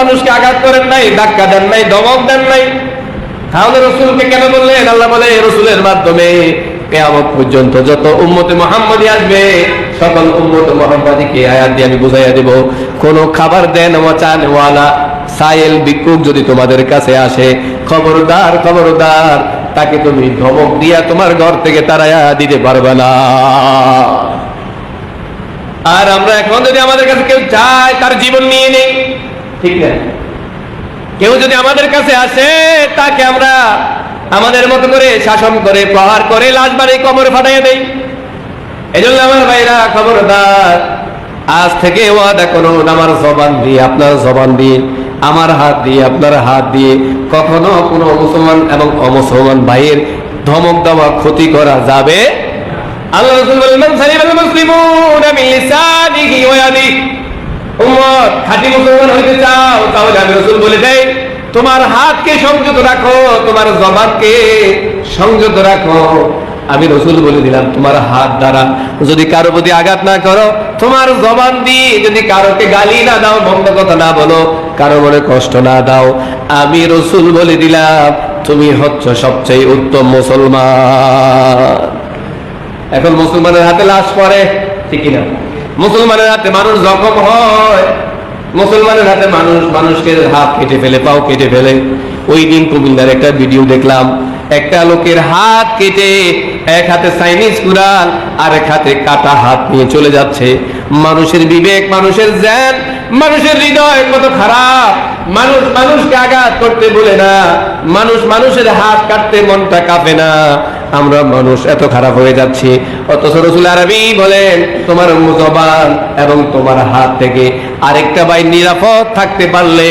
মানুষকে আঘাত করেন নাই, ধাক্কা দেন নাই, দমক দেন নাই। তাহলে রসুলকে কেন বললেন? আল্লাহ বলে রসুলের মাধ্যমে কেয়ামত পর্যন্ত যত উম্মতে মোহাম্মদী আসবে, সকল উম্মত মোহাম্মদীকে আয়াত দিয়ে আমি বুঝাইয়া দেব। খাবার দেন সাইল যদি তোমাদের কাছে আসে, খবরদার খবরদার, তাকে তুমি ধমক দিয়া তোমার ঘর থেকে তারাইয়া দিতে পারবে না। আর আমরা এখন যদি আমাদের কাছে কেউ চায়, তার জীবন নিয়ে নেই ঠিক না। কেউ যদি আমাদের কাছে আসে, তাকে আমরা আমাদের মতো করে শাসন করে, প্রহার করে, লাশ বাড়ি কবর ফাটাইয়া দেই। জন্য আমার ভাইরা, খবরদার, আজ থেকে ওয়াদা করুন আমার জবান দিয়ে, আপনার জবান দিয়ে, আমার হাত দিয়ে, আপনার হাত দিয়ে, কখনো কোনো মুসলমান এবং অমুসলমান ভাইয়ের ধমক দেওয়া, ক্ষতি করা যাবে আল্লাহ রাসূল মান মুসলিমুনা মিন ইয়াদিহি। উম্মত, খাঁটি মুসলমান হইতে চাও, তাহলে আমি রাসূল বলে দেই, তোমার হাতকে সংযত রাখো, তোমার জবানকে সংযত রাখো। আমি রসুল বলে দিলাম, তোমার হাত দ্বারা যদি কারও প্রতি আঘাত না করো, তোমার জবান দিয়ে যদি কারোকে গালি না দাও, বন্ধ কথা না বলো, কারও মনে কষ্ট না দাও। আমি রসুল বলে দিলাম, তুমি হচ্ছ সবচেয়ে উত্তম মুসলমান। এখন মুসলমানের হাতে লাশ পড়ে ঠিকই না মুসলমানের হাতে মানুষ জখম হয়। মুসলমানের হাতে মানুষ মানুষকে হাত কেটে ফেলে, পাও কেটে ফেলে। ওই দিন কুমিল্লার একটা ভিডিও দেখলাম। একটা লোকের হাত কেটে এক হাতে চাইনিজ কুরান আর এক হাতে কাটা হাত নিয়ে চলে যাচ্ছে। মানুষের বিবেক, মানুষের জ্ঞান, মানুষের হৃদয় কত খারাপ। মানুষ মানুষকে আঘাত করতে বলে না। মানুষ মানুষের হাত কাটতে মনটা কাঁপে না। আমরা মানুষ এত খারাপ হয়ে যাচ্ছি। অথচ রসুল আরবি বলেন, তোমার জবান এবং তোমার হাত থেকে আরেকটা ভাই নিরাপদ থাকতে পারলে।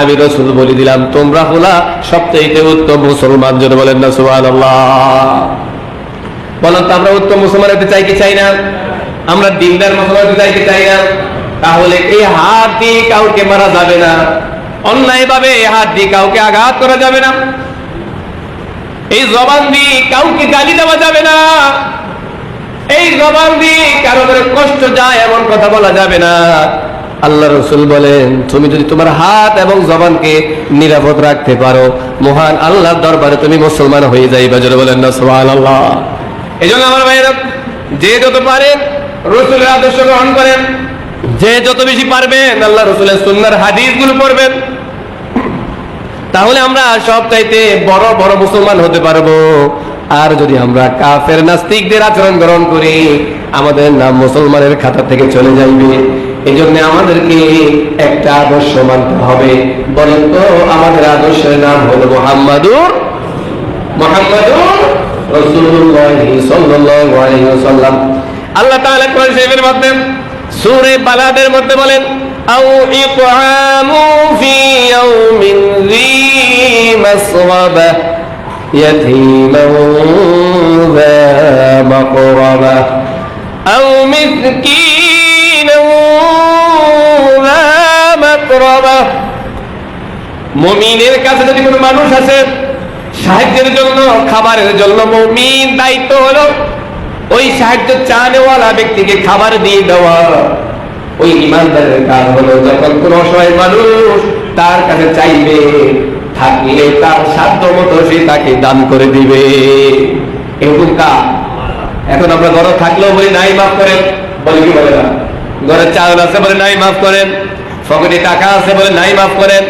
আমি রসুল বলে দিলাম, তোমরা হলা সবচেয়ে উত্তম মুসলমান। যেন বলেন না সুহান বলেন তো, আমরা উত্তম মুসলমান হতে চাই কি চাই না? আমরা দিনদার মুসলমান হতে চাই কি চাই না? তাহলে এই হাত দিয়ে কাউকে মারা যাবে না। অন্যায় ভাবে হাত দিয়ে কাউকে আঘাত করা যাবে না। এই জবান দিয়ে কাউকে গালি দেওয়া যাবে না। এই জবান দিয়ে কারও কষ্ট যায় এমন কথা বলা যাবে না। আল্লাহ রসুল বলেন, তুমি যদি তোমার হাত এবং জবানকে নিরাপদ রাখতে পারো, মহান আল্লাহর দরবারে তুমি মুসলমান হয়ে যাইবা। যদি বলেন না সোহান আল্লাহ এই জন্য আমার ভাইয়েরা, যে যত পারেন রসুলের আদর্শ গ্রহণ করেন। যে যত বেশি পারবেন, আল্লাহ রসুলের সুন্দর হাদিসগুলো পড়বেন। তাহলে আমরা সব চাইতে বড় বড় মুসলমান হতে পারব। আর যদি আমরা কাফের নাস্তিকদের আচরণ গ্রহণ করি, আমাদের নাম মুসলমানের খাতা থেকে চলে যাইবে। এই জন্য আমাদেরকে একটা আদর্শ মানতে হবে। বলেন তো, আমাদের আদর্শের নাম হলো মোহাম্মদুর মোহাম্মদুর আল্লাহ তাআলা কোরআন বালাদের মধ্যে বলেন আও ইতআমু ফি ইয়াউমিন যী মাসরাবা يتيما ذا مقربة أو مسكينا ذا مقربة মমিনের কাছে যদি কোনো মানুষ আছে সাহায্যের জন্য খাবারের জন্য মমিন দায়িত্ব হলো ওই সাহায্য চানেওয়ালা ব্যক্তিকে খাবার দিয়ে দেওয়া ওই ইমানদারের কাজ হলো, যখন কোন অসহায় মানুষ তার কাছে চাইবে, থাকলে তার সাধ্য মতো সে তাকে দান করে দিবে। এরকম কাজ এখন আমরা ঘরে থাকলেও বলি, নাই, মাফ করেন। বলে কি বলে না? ঘরে চাউল আছে বলে, নাই, মাফ করেন। পকেটে টাকা আছে বলে, নাই, মাফ করেন।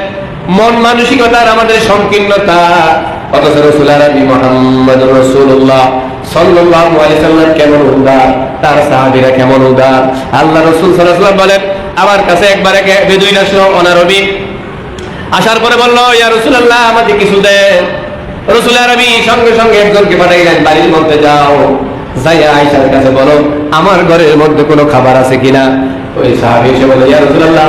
মন মানসিকতার আমাদের সংকীর্ণতা। অথচ রসুল আরবি মোহাম্মদ রসুল্লাহ সাল্লাল্লাহু আলাইহি সাল্লাম কেমন উদার? তার সাহাবীরা কেমন উদার? আল্লাহ রসুল সাল্লাল্লাহু আলাইহি বলেন, আমার কাছে একবার এক বেদুইন আসলো অনারবি আসার পরে বলল, ইয়া রসুল্লাহ আমাকে কিছু দেন। রসুল আরবি সঙ্গে সঙ্গে একজনকে পাঠাইলেন, বাড়ির মধ্যে যাও। যাইয়া আইসার কাছে বলো, আমার ঘরের মধ্যে কোনো খাবার আছে কিনা? ওই সাহাবি এসে বলে ইয়া রসুল্লাহ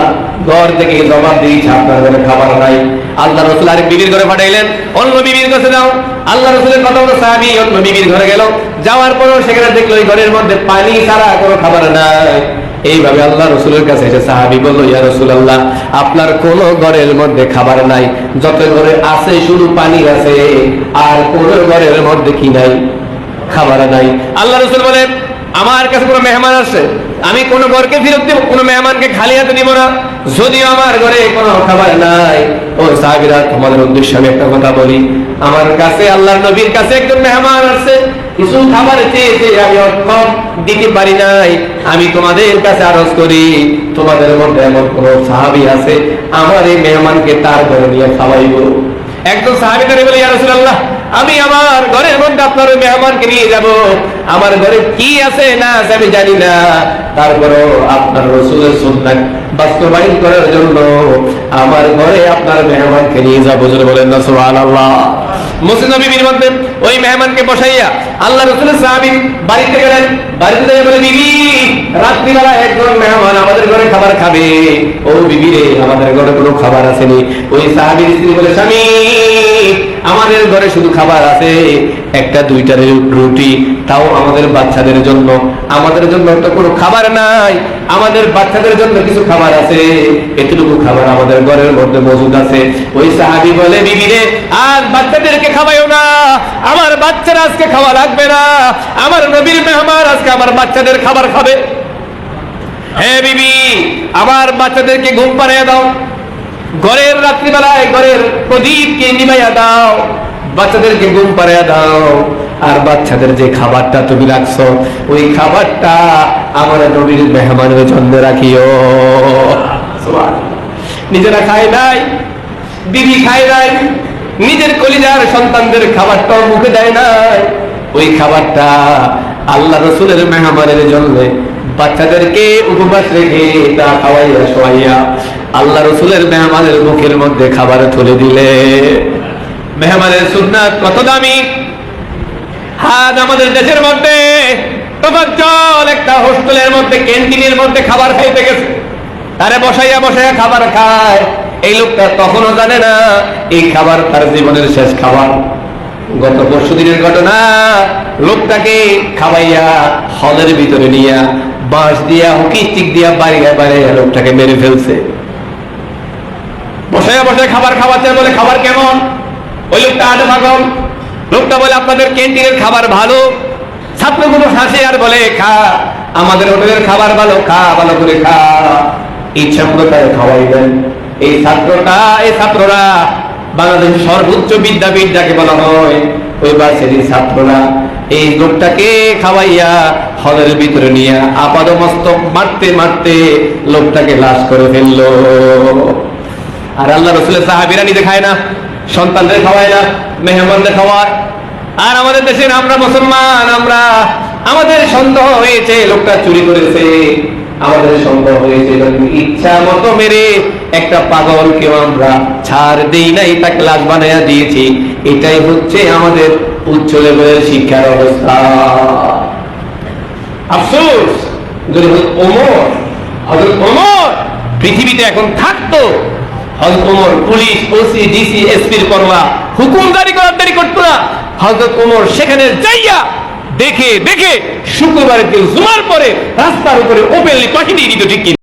ঘর থেকে জবাব দিয়েছে আপনার ঘরে খাবার নাই। আল্লাহ রসুল আর বিবির ঘরে পাঠাইলেন, অন্য বিবির কাছে যাও। আল্লাহ রসুলের কথা মতো সাহাবি অন্য বিবির ঘরে গেল। যাওয়ার পরেও সেখানে দেখল ওই ঘরের মধ্যে পানি ছাড়া কোনো খাবার নাই। এইভাবে আল্লাহ রসুলের কাছে এসে সাহাবি বলল, ইয়া রসুল আল্লাহ আপনার কোন ঘরের মধ্যে খাবার নাই। যত ঘরে আছে শুধু পানি আছে, আর কোন ঘরের মধ্যে কি নাই? খাবার নাই। আল্লাহ রসুল বলেন আমার কাছে কোনো মেহমান আসে আমি কোন ঘরকে ফেরত দেবো, কোনো মেহমানকে খালি হাতে দিব না। যদিও আমার ঘরে কোনো খাবার নাই, ও সাহাবিরা, তোমাদের উদ্দেশ্যে আমি একটা কথা বলি। আমার কাছে আল্লাহ নবীর কাছে একজন মেহমান আছে, কিছু খাবার চেয়েছে আমি অক্ষম দিতে পারি নাই। আমি তোমাদের কাছে আরজ করি, তোমাদের মধ্যে এমন কোন সাহাবি আছে, আমার এই মেহমানকে তার ঘরে নিয়ে খাওয়াইবো। একজন সাহাবি করে বলে, ইয়া রাসূলুল্লাহ, আমি আমার ঘরের মধ্যে আপনার ওই মেহমানকে নিয়ে যাব। আমার ঘরে কি আছে না আছে আমি জানি না। তারপরেও আপনার রসুলের সন্তান বাস্তবায়ন করার জন্য আমার ঘরে আপনার মেহমানকে নিয়ে যাব। বলেন না, সুবহানাল্লাহ। মুসলিম নবীর মধ্যে ওই মেহমানকে বসাইয়া আল্লাহ বাড়িতে গেলেন। বাড়িতে গিয়ে বলে, বিবি, রাত্রিবেলা একজন মেহমান আমাদের ঘরে খাবার খাবে। ও বিবি রে, আমাদের ঘরে কোনো খাবার আসেনি। ওই সাহাবির স্ত্রী বলে, স্বামী, আমাদের ঘরে শুধু খাবার আছে। একটা দুইটা রুটি, তাও আমাদের বাচ্চাদের জন্য। আমাদের জন্য তো কোনো খাবার নাই। আমাদের বাচ্চাদের জন্য কিছু খাবার আছে। এতটুকু খাবার আমাদের ঘরের মধ্যে মজুদ আছে। ওই সাহাবি বলে, বিবি রে, আর বাচ্চাদেরকে খাওয়াইও না। আমার বাচ্চারা আজকে খাওয়া লাগবে না। আমার নবীর মেহমান আজকে আমার বাচ্চাদের খাবার খাবে। হ্যাঁ বিবি, আমার বাচ্চাদেরকে ঘুম পাড়িয়ে দাও। ঘরের রাত্রিবেলায় ঘরের প্রদীপকে নিবাইয়া দাও। বাচ্চাদেরকে ঘুম পাড়িয়া দাও। আর বাচ্চাদের যে খাবারটা তুমি রাখছো, ওই খাবারটা আমার নবীর মেহমানের জন্য রাখিও। নিজেরা খায় নাই, বিবি খায় নাই, নিজের কলিজার সন্তানদের খাবারটাও মুখে দেয় নাই। ওই খাবারটা আল্লাহ রসুলের মেহমানের জন্য বাচ্চাদেরকে উপবাস রেখে তা খাওয়াইয়া শোয়াইয়া আল্লাহ রসুলের মেহমানের মুখের মধ্যে খাবার তুলে দিলে। মেহমানের সুন্নাত কত দামি? হাত আমাদের দেশের মধ্যে তোফাজ্জল একটা হোস্টেলের মধ্যে, ক্যান্টিনের মধ্যে খাবার খাইতে গেছে। তারে বসাইয়া বসাইয়া খাবার খায়। এই লোকটা তখনও জানে না, এই খাবার তার জীবনের শেষ খাবার। গত পরশু দিনের ঘটনা, লোকটাকে খাওয়াইয়া হলের ভিতরে নিয়া, বাঁশ দিয়া, হুকি স্টিক দিয়া বাড়ি বাড়ি লোকটাকে মেরে ফেলছে। বসাইয়া বসায় খাবার খাওয়াচ্ছে বলে খাবার কেমন? ওই লোকটা আগে ভাগল লোকটা বলে, আপনাদের ক্যান্টিনের খাবার ভালো? ছাত্রগুলো হাসে আর বলে, খা, আমাদের হোটেলের খাবার ভালো, খা, ভালো করে খা। ইচ্ছা মতো তারা খাওয়াইবেন এই ছাত্রটা, এই ছাত্ররা বাংলাদেশের সর্বোচ্চ বিদ্যাপীঠ যাকে বলা হয়। ওই বাসেরই ছাত্ররা এই লোকটাকে খাওয়াইয়া হলের ভিতরে নিয়ে আপাদ মস্তক মারতে মারতে লোকটাকে লাশ করে ফেলল। আর আল্লাহ রসুলের সাহাবিরা নিজে খায় না। সন্তানদের খাওয়ায় না, মেহমানদের খাওয়ায়। আর আমাদের দেশের আমরা মুসলমান, আমরা, আমাদের সন্দেহ হয়েছে, লোকটা চুরি করেছে। আমাদের সন্দেহ হয়েছে ইচ্ছা মতো মেরে একটা পাগলকেও আমরা ছাড় দেই নাই তাকে লাশ বানাইয়া দিয়েছি। এটাই হচ্ছে আমাদের উচ্চ লেভেলের শিক্ষার অবস্থা। আফসোস, যদি ওমর হজরত ওমর পৃথিবীতে এখন থাকতো পুলিশ, ওসি হুকুম করার সেখানে যাইয়া দেখে দেখে শুক্রবারের জুমার পরে রাস্তার উপরে ওপেনলি পাঠিয়ে দিয়ে দিত ঠিক